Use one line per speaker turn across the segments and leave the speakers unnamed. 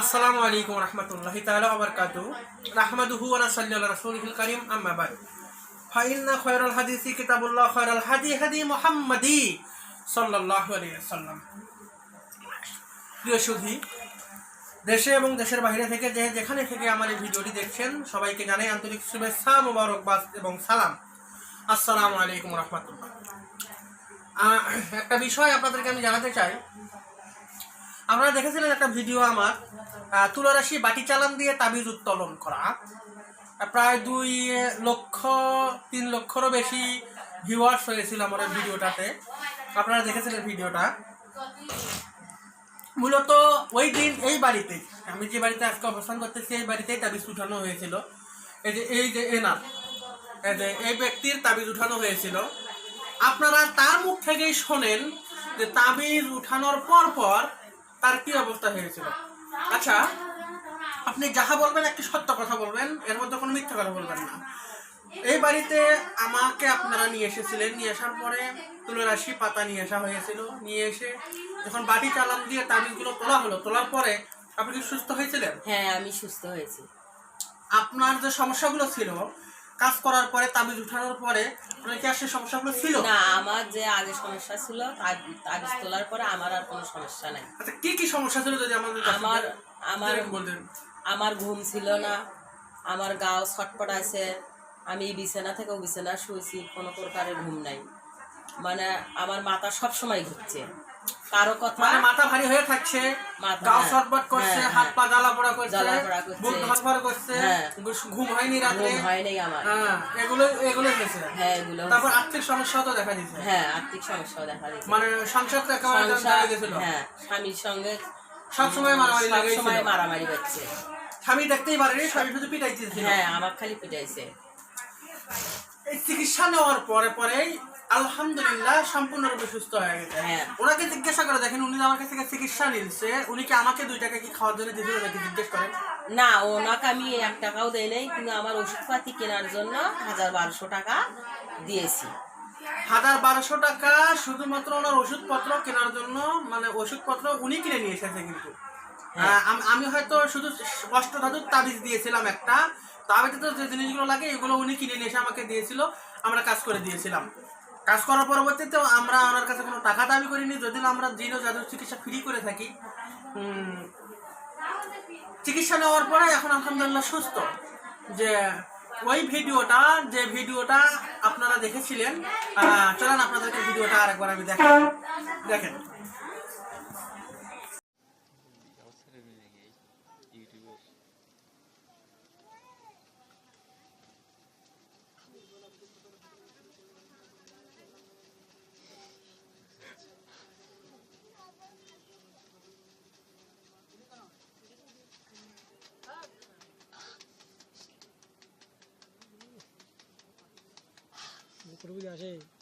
আসসালামু আলাইকুম রহমতুল্লাহি তাআলা ওয়া বারাকাতুহু। নাহমাদুহু ওয়া নাসাল্লি আলা রাসূলিহিল কারীম, আম্মা বাদ। ফাইন্না কিতাবুল্লাহ, খায়রাল হাদি হাদি মুহাম্মাদি সাল্লাল্লাহু আলাইহি প্রিয় সুধী, দেশে এবং দেশের বাইরে থেকে যে যেখানে থেকে আমার এই ভিডিওটি দেখছেন, সবাইকে জানাই আন্তরিক শুভেচ্ছা, মোবারকবাদ এবং সালাম। আসসালামু আলাইকুম রহমতুল্লাহ। একটা বিষয় আপনাদেরকে আমি জানাতে চাই। আপনারা দেখেছিলেন একটা ভিডিও আমার তুলারাশি বাটি চালান দিয়ে তাবিজ উত্তোলন করা। প্রায় দুই লক্ষ, তিন লক্ষরও বেশি ভিউয়ার্স হয়েছিল আমার ভিডিওটাতে। আপনারা দেখেছিলেন ভিডিওটা। মূলত ওই দিন এই বাড়িতে, আমি যে বাড়িতে আজকে অবস্থান করতেছি, এই বাড়িতেই তাবিজ উঠানো হয়েছিল। এই যে এই যে এনার, এই যে এই ব্যক্তির তাবিজ উঠানো হয়েছিল। আপনারা তার মুখ থেকেই শোনেন যে তাবিজ উঠানোর পর পর তার কি অবস্থা হয়েছিল। আচ্ছা আপনি যাহা বলবেন একটি সত্য কথা বলবেন এর মধ্যে কোনো মিথ্যা কথা বলবেন না। এই বাড়িতে আমাকে আপনারা নিয়ে এসেছিলেন নিয়ে আসার পরে তুলরাশি পাতা নিয়ে আসা হয়েছিল নিয়ে এসে যখন বাটি চালান দিয়ে তাবিজগুলো তোলা হলো তোলার পরে আপনি কি সুস্থ হয়েছিলেন?
হ্যাঁ আমি সুস্থ হয়েছি।
আপনার যে সমস্যাগুলো ছিল কাজ করার পরে তাবিজ উঠানোর পরে আপনার কি আর সেই সমস্যাগুলো ছিল?
না আমার যে আগে সমস্যা ছিল তাবিজ তোলার পরে আমার আর কোনো সমস্যা নাই।
আচ্ছা কি কি সমস্যা ছিল যদি আমাদের
আমার আমার আমার ঘুম ছিল না আমার গাও ছটপট আছে আমি বিছানা থেকেও বিছানা শুয়েছি কোনো প্রকারের ঘুম নাই। মানে আমার মাথা সব সময় ঘুরছে। কারও কথা
মানে মাথা ভারী হয়ে থাকছে
হ্যাঁ,
করছে
হ্যাঁ,
হাত পা জ্বালা পোড়া করছে। বুক ধরফর করছে
হ্যাঁ।
ঘুম হয়নি রাতে
ঘুম হয় নাই আমার।
হ্যাঁ এগুলো এগুলো হয়েছে।
হ্যাঁ এগুলো
তারপর আর্থিক সমস্যাও তো দেখা দিচ্ছে
হ্যাঁ আর্থিক সমস্যাও দেখা দিচ্ছে
মানে সংসার তো একেবারে
সংসার
দাঁড়িয়ে গেছিল।
হ্যাঁ স্বামীর সঙ্গে
সবসময় মারামারি
সব
লাগাইছিল
সময় মারামারি করছে
স্বামী দেখতেই পারেনি স্বামী শুধু পিটাইছিল
হ্যাঁ আমার খালি পিটাইছে।
এই চিকিৎসা নেওয়ার পরে পরেই আলহামদুলিল্লাহ সম্পূর্ণরূপে সুস্থ হয়ে গেছে।
হ্যাঁ।
ওনাকে জিজ্ঞাসা করে দেখেন উনি আমার কাছ থেকে চিকিৎসা নিচ্ছে। উনি কি আমাকে দুই টাকা কি খাওয়ার জন্য দিয়েছিল নাকি জিজ্ঞেস করেন?
না ওনাকে আমি এক টাকাও দেই নাই কিন্তু আমার ওষুধপাতি কেনার জন্য হাজার বারোশো টাকা দিয়েছি।
হাজার বারোশো টাকা শুধুমাত্র ওনার ওষুধপত্র কেনার জন্য মানে ওষুধপত্র উনি কিনে নিয়ে এসেছে কিন্তু।
হ্যাঁ।
আমি হয়তো শুধু অষ্টধাতুর তাবিজ দিয়েছিলাম একটা। তাবিজে তো যে জিনিসগুলো লাগে এগুলো উনি কিনে নিয়ে এসে আমাকে দিয়েছিল আমরা কাজ করে দিয়েছিলাম। কাজ করার পরবর্তীতে আমরা ওনার কাছে কোনো টাকা দাবি করিনি। যদি না, আমরা জিনো জাদুর চিকিৎসা ফ্রি করে থাকি। চিকিৎসা নেওয়ার পরে এখন আলহামদুলিল্লাহ সুস্থ। যে ওই ভিডিওটা, যে ভিডিওটা আপনারা দেখেছিলেন চলেন আপনাদেরকে ভিডিওটা আরেকবার আমি দেখেন দেখেন।
না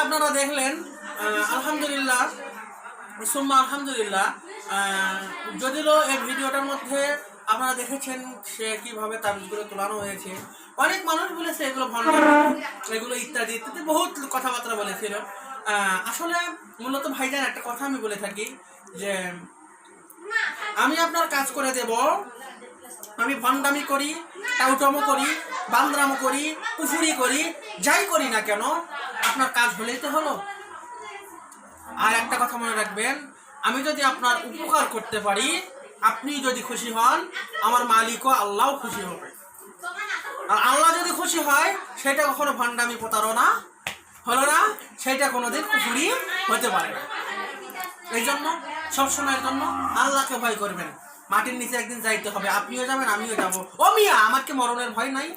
আপনারা দেখলেন আলহামদুলিল্লাহ, সুম্মা আলহামদুলিল্লাহ যদিও এই ভিডিওটার মধ্যে আপনারা দেখেছেন সে কীভাবে তাবিজগুলো তোলানো হয়েছে। অনেক মানুষ বলেছে এগুলো ভণ্ড এগুলো ইত্যাদি ইত্যাদি, বহুত কথাবার্তা বলেছিল। আসলে মূলত ভাইজান একটা কথা আমি বলে থাকি যে, আমি আপনার কাজ করে দেব, আমি ভণ্ডামি করি, টাউটমো করি, বান্দরামো করি, পুফুরি করি, যাই করি না কেন আপনার কাজ হলেই তো হলো। আর একটা কথা মনে রাখবেন, আমি যদি আপনার উপকার করতে পারি, আপনি যদি খুশি হন, আমার মালিকও আল্লাহও খুশি হবে। আর আল্লাহ যদি খুশি হয়, সেটা কখনো ভণ্ডামি প্রতারণা হলো না, সেটা কোনোদিন পুকুরি হতে পারে না। এই জন্য, সবসময়ের জন্য আল্লাহকে ভয় করবেন। মাটির নিচে একদিন যাইতে হবে, আপনিও যাবেন, আমিও যাব। ও মিয়া, আমার কি মরণের ভয় নাই?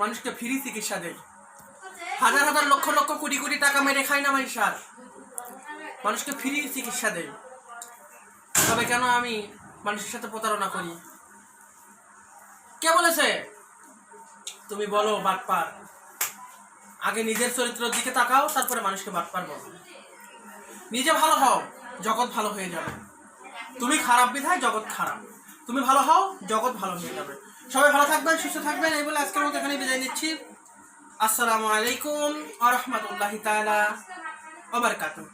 মানুষকে ফ্রি চিকিৎসা দেয়। হাজার হাজার লক্ষ লক্ষ কোটি কোটি টাকা মেরে খায় না ভাই মানুষার মানুষকে ফ্রি চিকিৎসা দেয়। তবে কেন আমি মানুষের সাথে প্রতারণা করি? কে বলেছে? তুমি বলো, বাটপার। আগে নিজের চরিত্রের দিকে তাকাও, তারপরে মানুষকে বাটপার বলো। নিজে ভালো হও, জগৎ ভালো হয়ে যাবে। তুমি খারাপ বিধায় জগৎ খারাপ। তুমি ভালো হও, জগৎ ভালো হয়ে যাবে। সবাই ভালো থাকবেন, সুস্থ থাকবেন, এই বলে আজকের মতো এখানে বিদায় নিচ্ছি। আসসালামু আলাইকুম আ রহমতুল্লাহ তালা ওয়া বারাকাতুহু।